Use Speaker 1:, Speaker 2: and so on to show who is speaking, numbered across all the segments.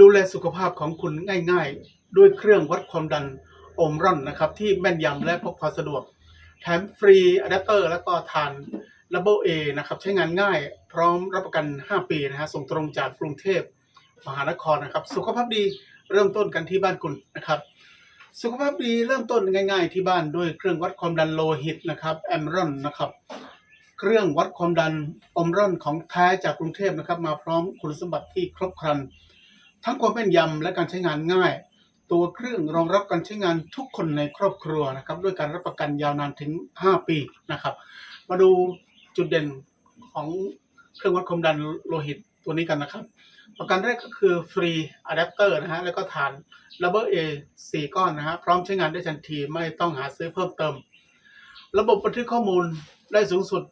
Speaker 1: ดูแลสุขภาพของคุณง่ายๆ ด้วยเครื่องวัดความดันโอมรอนนะครับ ที่แม่นยำและพกพาสะดวก แถมฟรีอะแดปเตอร์แล้วก็ทานระเบบเอนะครับ ใช้งานง่ายพร้อมรับประกัน 5 ปีนะฮะส่งตรงจากกรุงเทพมหานครนะครับ สุขภาพดีเริ่มต้นกันที่บ้านคุณนะครับ สุขภาพดีเริ่มต้นง่ายๆ ที่บ้านด้วยเครื่องวัดความดันโลหิตนะครับแอมรอนนะครับเครื่องวัดความดันอมรอนของแท้จากกรุงเทพนะครับ มาพร้อมคุณสมบัติที่ครบครัน ทั้งความแม่นยำและการใช้งานง่าย ตัวเครื่องรองรับการใช้งานทุกคนในครอบครัวนะครับ ด้วยการรับประกันยาวนานถึง 5 ปีนะครับ มาดูจุดเด่นของเครื่องวัดความดันโลหิตตัวนี้กันนะครับ ประการแรกก็คือฟรีอะแดปเตอร์นะฮะแล้วก็ฐานระเบิดเอสี่ก้อนนะฮะพร้อมใช้งานได้ทันทีไม่ต้องหาซื้อเพิ่มเติม ระบบบันทึกข้อมูลได้สูงสุด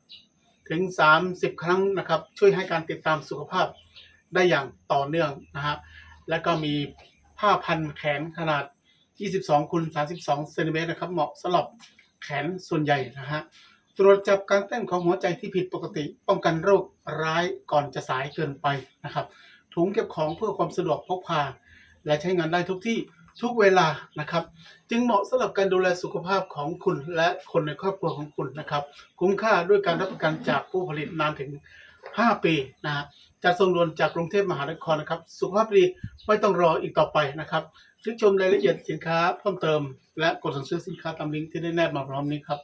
Speaker 1: ถึง 30 ครั้งนะครับ ช่วยให้การติดตามสุขภาพได้อย่างต่อเนื่องนะฮะ และก็มีผ้าพันแขนขนาด 22คูณ32เซนติเมตรนะครับ เหมาะสำหรับแขนส่วนใหญ่นะฮะตรวจจับการเต้นของหัวใจที่ผิดปกติ ป้องกันโรคร้ายก่อนจะสายเกินไปนะครับ ถุงเก็บของเพื่อความสะดวกพกพา และใช้งานได้ทุกที่ทุกเวลานะครับ จึงเหมาะสำหรับการดูแลสุขภาพของคุณและคนในครอบครัวของคุณนะครับ คุ้มค่าด้วยการรับประกันจากผู้ผลิตนานถึง 5 ปีนะฮะจะส่งด่วนจากกรุงเทพมหานครนะครับ สุขภาพดีไม่ต้องรออีกต่อไปนะครับคลิกชมรายละเอียดสินค้าเพิ่มเติม และกดสั่งซื้อสินค้าตามลิงก์ที่ได้แนบมาพร้อมนี้ครับ